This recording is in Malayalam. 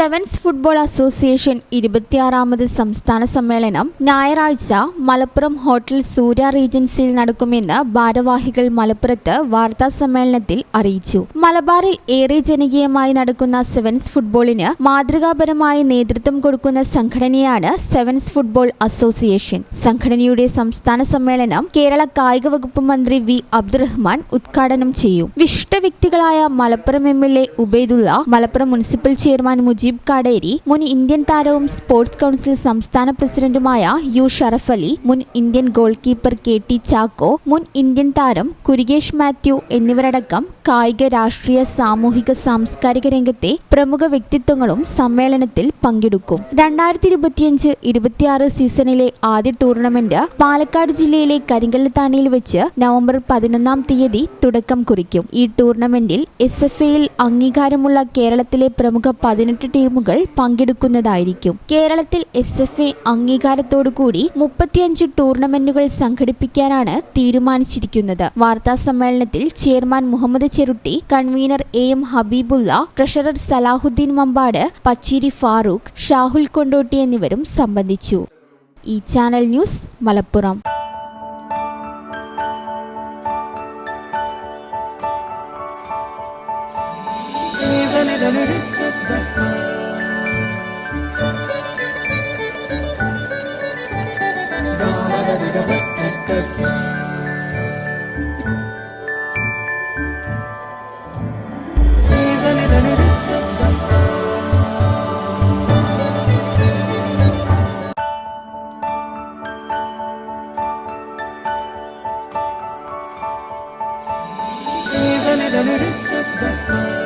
സെവൻസ് ഫുട്ബോൾ അസോസിയേഷൻ ഇരുപത്തിയാറാമത് സംസ്ഥാന സമ്മേളനം ഞായറാഴ്ച മലപ്പുറം ഹോട്ടൽ സൂര്യ റീജൻസിയിൽ നടക്കുമെന്ന് ഭാരവാഹികൾ മലപ്പുറത്ത് വാർത്താ സമ്മേളനത്തിൽ അറിയിച്ചു. മലബാറിൽ ഏറെ ജനകീയമായി നടക്കുന്ന സെവൻസ് ഫുട്ബോളിന് മാതൃകാപരമായി നേതൃത്വം കൊടുക്കുന്ന സംഘടനയാണ് സെവൻസ് ഫുട്ബോൾ അസോസിയേഷൻ. സംഘടനയുടെ സംസ്ഥാന സമ്മേളനം കേരള കായിക വകുപ്പ് മന്ത്രി വി അബ്ദുറഹ്മാൻ ഉദ്ഘാടനം ചെയ്യും. വിശിഷ്ട വ്യക്തികളായ Malappuram M L A Ubaidulla Malappuram municipal chairman Mujeeb Kaderi മുൻ ഇന്ത്യൻ താരവും സ്പോർട്സ് കൗൺസിൽ സംസ്ഥാന പ്രസിഡന്റുമായ യു ഷറഫ് അലി മുൻ Indian goalkeeper K T Chacko മുൻ ഇന്ത്യൻ താരം കുരികേഷ് മാത്യു എന്നിവരടക്കം കായിക രാഷ്ട്രീയ സാമൂഹിക സാംസ്കാരിക രംഗത്തെ പ്രമുഖ വ്യക്തിത്വങ്ങളും സമ്മേളനത്തിൽ പങ്കെടുക്കും. രണ്ടായിരത്തി ഇരുപത്തിയഞ്ച് ഇരുപത്തിയാറ് സീസണിലെ ആദ്യ ടൂർണമെന്റ് പാലക്കാട് ജില്ലയിലെ കരിങ്കല്ലത്താണിയിൽ വെച്ച് നവംബർ പതിനൊന്നാം തീയതി തുടക്കം കുറിക്കും. ഈ ടൂർണമെന്റിൽ എസ് എഫ് എയിൽ അംഗീകാരമുള്ള കേരളത്തിലെ പ്രമുഖ പതിനെട്ട് ടീമുകൾ പങ്കെടുക്കുന്നതായിരിക്കും. കേരളത്തിൽ എസ് എഫ് എ അംഗീകാരത്തോടുകൂടി മുപ്പത്തിയഞ്ച് ടൂർണമെന്റുകൾ സംഘടിപ്പിക്കാനാണ് തീരുമാനിച്ചിരിക്കുന്നത്. വാർത്താ സമ്മേളനത്തിൽ chairman Muhammad Cheruty convener A M Habibulla treasurer Salahuddin Mambad Pacheeri Farooq Shahul Kondotty എന്നിവരും സംബന്ധിച്ചു. ഈ channel news Malappuram. Isn't it لنرسم دمنا